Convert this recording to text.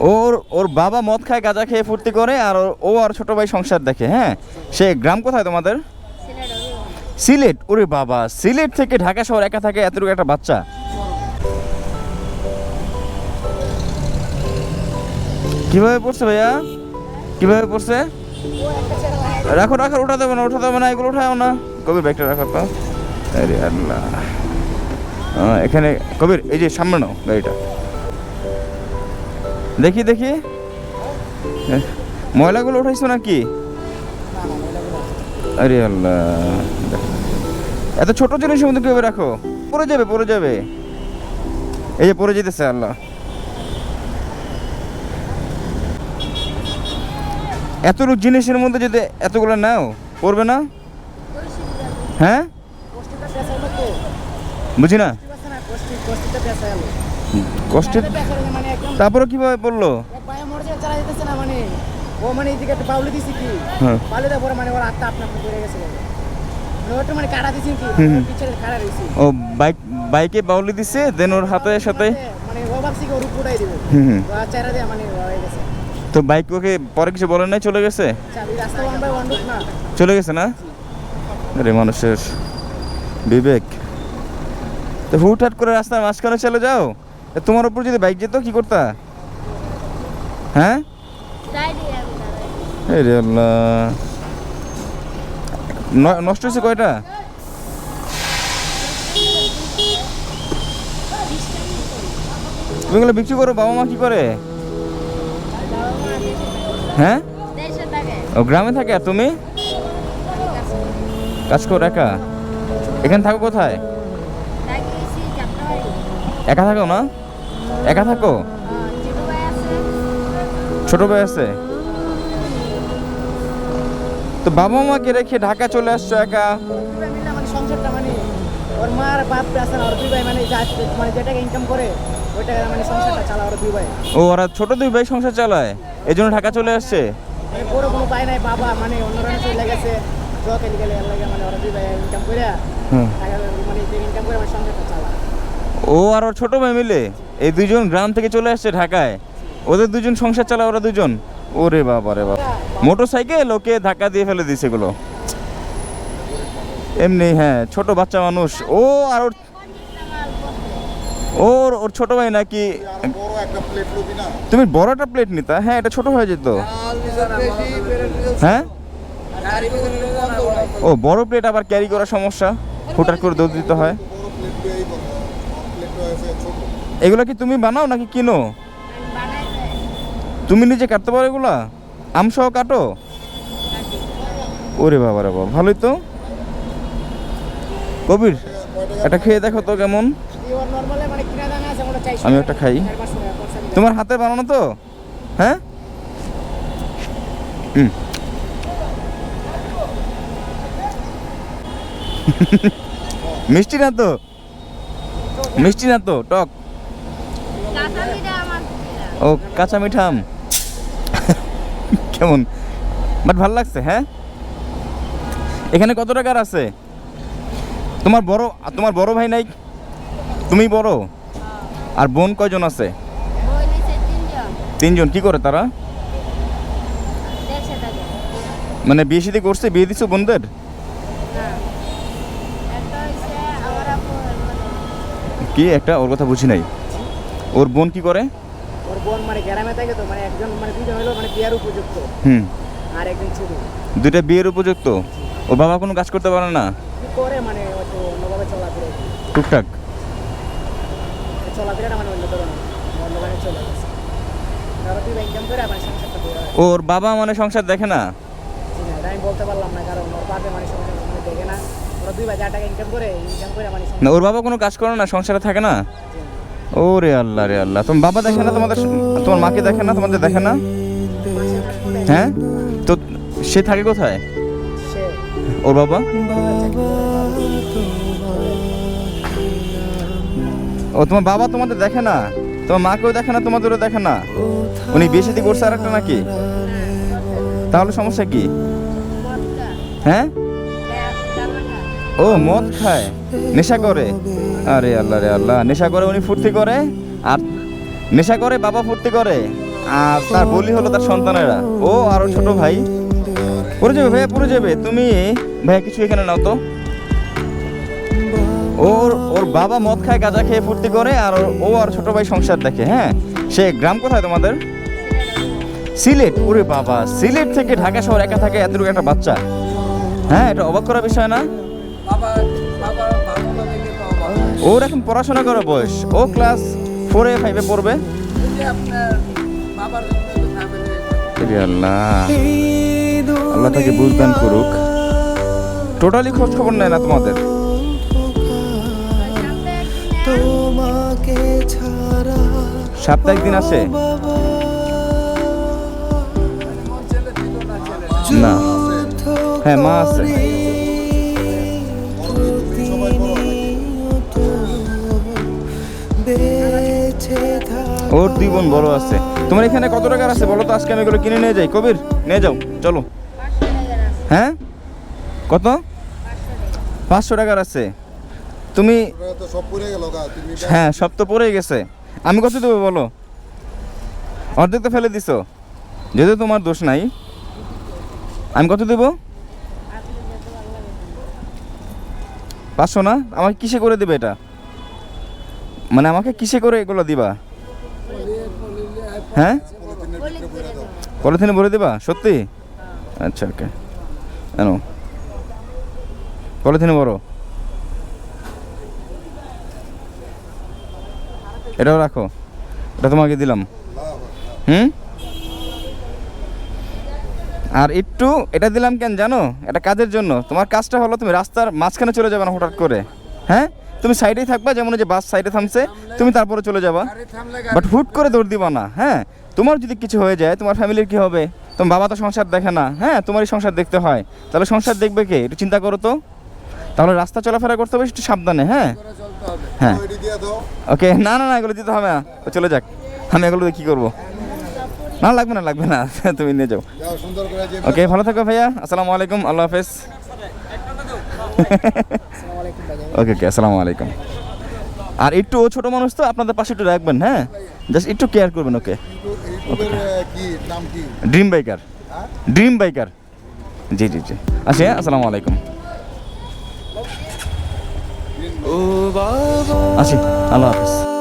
ওর ওর বাবা মদ খায় গাঁজা খেয়ে ফুর্তি করে আর ও আর ছোট ভাই সংসার দেখে হ্যাঁ? সে গ্রাম কোথায় তোমাদের? সিলেট ওরে বাবা সিলেট থেকে ঢাকা শহর একা থাকে এতটুকু একটা বাচ্চা? কীভাবে পড়ছে ভাইয়া? কীভাবে পড়ছে? রাখো রাখো ওঠা দেবে না ওঠা দেবে না এগুলো উঠাও না। কবির ব্যাগটা রাখো তো। আরে আল্লাহ। এখানে কবির এই যে সামনে নাও গাড়িটা। দেখি দেখি। ময়লাগুলো উঠাইছো নাকি? আরে আল্লাহ এত ছোট জিনিসের মধ্যে কীভাবে রাখো? পড়ে যাবে পড়ে যাবে। এই যে পড়ে যেতেছে আল্লাহ। এত জিনিসের মধ্যে যদি এতগুলো নাও, পড়বে না? হ্যাঁ? বুঝি না? কষ্টের তারপরে কীভাবে পড়ল ও মানে এদিকে একটা পাউলি দিছি কি? হ্যাঁ। পাউলি দেওয়ার পরে মানে ওর আত্মা আপনা আপনি পড়ে গেছে। মানে কাটা দিছি কি। পিছনে কাটা রইছি ও বাইক বাইকে বাউলি দিছে দেন ওর হাতে সাথে মানে ও ভাবছি কি ওর উপরে দিব। হুম হুম। চেহারা দিয়ে মানে হয়ে গেছে। তো বাইক ওকে পরে কিছু বলেন নাই চলে গেছে? না? চলে গেছে না? আরে মানুষের বিবেক। তো হুটহাট করে রাস্তার মাঝখানে চলে যাও। তোমার উপর যদি বাইক যেত, কি করতা? হ্যাঁ? নষ্ট হয়েছে কয়টা? তুমি বিক্রি করো, বাবা মা কি করে? হ্যাঁ? ও গ্রামে থাকে, আর তুমি? কাজ করো, একা? এখানে থাকো কোথায়? একা থাকো না একা থাকো। ছোট ভাই আছে। তো বাবা মাকে রেখে ঢাকা চলে আসছো একা? সংসারটা মানে ওর মার বাপ আছে মানে যা মানে যে ইনকাম করে মানে সংসারটা ও, ওরা ছোট দুই ভাই সংসার চালায়। এই জন্য ঢাকা চলে আসছে? কোনো পায় নাই বাবা মানে ওরা ইনকাম ইনকাম করে ও আর ওর ছোট ভাই মিলে? এই দুজন গ্রাম থেকে চলে আসছে ঢাকায়। ওদের দুজন সংসার চালায় ওরা দুজন? ওরে বাবা রে বাবা। মোটর সাইকেল ওকে ধাক্কা দিয়ে ফেলে দিছে এগুলো। এমনি হ্যাঁ ছোট বাচ্চা মানুষ। ও আর ওর ওর ওর ছোট ভাই নাকি তুমি বড় একটা প্লেট নিতা? হ্যাঁ এটা ছোট হয়ে যেত। হ্যাঁ? ও, বড় প্লেট আবার ক্যারি করার সমস্যা? হুটার করে দৌড় দিতে হয় বড় প্লেট দিয়ে এই কথা প্লেট হয়েছে ছোট এগুলো কি তুমি বানাও নাকি কিনো? তুমি নিজে কাটতে পারো এগুলা? আম সহ কাটো? ওরে বাবা রে বাবা, ভালোই তো। কবির এটা খেয়ে দেখো তো কেমন। মানে আমি একটা খাই। তোমার হাতে বানানো তো? হ্যাঁ? মিষ্টি না তো? মিষ্টি না তো? টক। ও কাঁচা মিঠা আম। কেমন? বাট ভালো লাগছে হ্যাঁ? এখানে কত টাকার আছে? তোমার বড় তোমার বড় ভাই নাই? তুমি বড়? আর বোন কয়জন আছে? তিনজন। কি করে তারা? মানে বিয়ে শাদী করছে বিয়ে দিছো বোনদের? কি একটা? ওর কথা বুঝি নাই। ওর বোন কি করে? ওর বোন মানে গ্রামে থাকে তো মানে একজন মানে দুজন হলো মানে বিয়ার উপযুক্ত। হুম। আর একজন ছোট। দুইটা বিয়ের উপযুক্ত? ও বাবা কোনো কাজ করতে পারে না? কি করে মানে হয়তো অন্যভাবে চলাফেরা টুকটাক। চলাফেরাটা মানে অন্য ধরনের অন্যভাবে চলে গেছে। মানে ওর বাবা মানে সংসার দেখে না? আমি বলতে পারলাম না কারণ ওর বাপে মানে সংসার দেখে না। ওরা দুই হাজার টাকা ইনকাম করে ইনকাম করে মানে ওর বাবা কোনো কাজ করে না সংসারে থাকে না। ও রে আল্লাহ রে আল্লাহ। তোমার বাবা দেখে না তোমাদের তোমার মাকে দেখে না, তোমাদের দেখে না? হ্যাঁ? তো সে থাকে কোথায়? ওর বাবা? ও, তোমার বাবা তোমাদের দেখে না? তোমার মাকেও দেখে না, তোমাদেরও দেখে না? উনি বিয়ে শাদী করছে আর একটা নাকি? তাহলে সমস্যা কি? হ্যাঁ? ও, মদ খায়। নেশা করে। আরে আল্লাহ রে আল্লাহ। নেশা করে উনি ফুর্তি করে? আর নেশা করে বাবা ফুর্তি করে? আর তার বলি হলো তার সন্তানেরা। ও, আরও ছোট ভাই। পড়ে যাবে ভাইয়া, পড়ে যাবে। তুমি ভাইয়া কিছু এখানে নাও তো। ওর ওর বাবা মদ খায়, গাঁজা খেয়ে ফুর্তি করে, আর ও আর ছোট ভাই সংসার দেখে হ্যাঁ? সে গ্রাম কোথায় তোমাদের? সিলেট। ওরে বাবা, সিলেট থেকে ঢাকা শহর একা থাকে, এতটুকু একটা বাচ্চা। হ্যাঁ এটা অবাক করার বিষয় না? ওর এখন পড়াশোনা করার বয়স। ও ক্লাস ফোরে ফাইভে পড়বে? আল্লাহ। আল্লাহ তাকে বুঝদান করুক। টোটালি খোঁজ খবর নেয় না তোমাদের। তোমাকে ছাড়া সপ্তাহে একদিন আসে না। হ্যাঁ মা আছে। ওর দুই বোন বড় আছে। তোমার এখানে কত টাকার আছে বলো তো? আজকে আমি এগুলো কিনে নিয়ে যাই। কবির, নিয়ে যাও। চলো। হ্যাঁ? কত? পাঁচশো টাকার আছে। তুমি পড়ে হ্যাঁ সব তো পড়েই গেছে। আমি কত দেবো বলো? অর্ধেক তো ফেলে দিছো। যেহেতু তোমার দোষ নাই। আমি কত দেবো? পাঁচশো না? আমাকে কিসে করে দেবে এটা? মানে আমাকে কিসে করে এগুলো দিবা? হ্যাঁ? পলিথিনে ভরে দিবা? সত্যি? আচ্ছা ওকে। কেন পলিথিনে বড় এটাও রাখো। এটা তোমাকে দিলাম। হুম? আর একটু এটা দিলাম কেন জানো? এটা কাজের জন্য। তোমার কাজটা হলো তুমি রাস্তার মাঝখানে চলে যাবে না হঠাৎ করে। হ্যাঁ? তুমি সাইডেই থাকবা যেমন ওই যে বাস সাইডে থামছে তুমি তারপরে চলে যাবা। বাট হুট করে দৌড় দিবা না হ্যাঁ? তোমার যদি কিছু হয়ে যায় তোমার ফ্যামিলির কি হবে? তোমার বাবা তো সংসার দেখে না হ্যাঁ? তোমারই সংসার দেখতে হয়। তাহলে সংসার দেখবে কে? একটু চিন্তা করো তো। তাহলে রাস্তা চলাফেরা করতে হবে একটু সাবধানে হ্যাঁ? হ্যাঁ। ওকে না না না এগুলো দিতে হবে না। ও চলে যাক। আমি এগুলো কী করব? না লাগবে না লাগবে না। তুমি নিয়ে যাও। ওকে ভালো থাকো ভাইয়া। আসসালামু আলাইকুম। আল্লাহ হাফেজ। ওকে ওকে আসসালামু আলাইকুম। আর একটু ছোট ছোটো মানুষ তো আপনাদের পাশে একটু রাখবেন হ্যাঁ? জাস্ট একটু কেয়ার করবেন okay dream biker dream biker জি জি জি। আচ্ছা আসসালামু আলাইকুম। আসি আল্লাহ হাফিজ।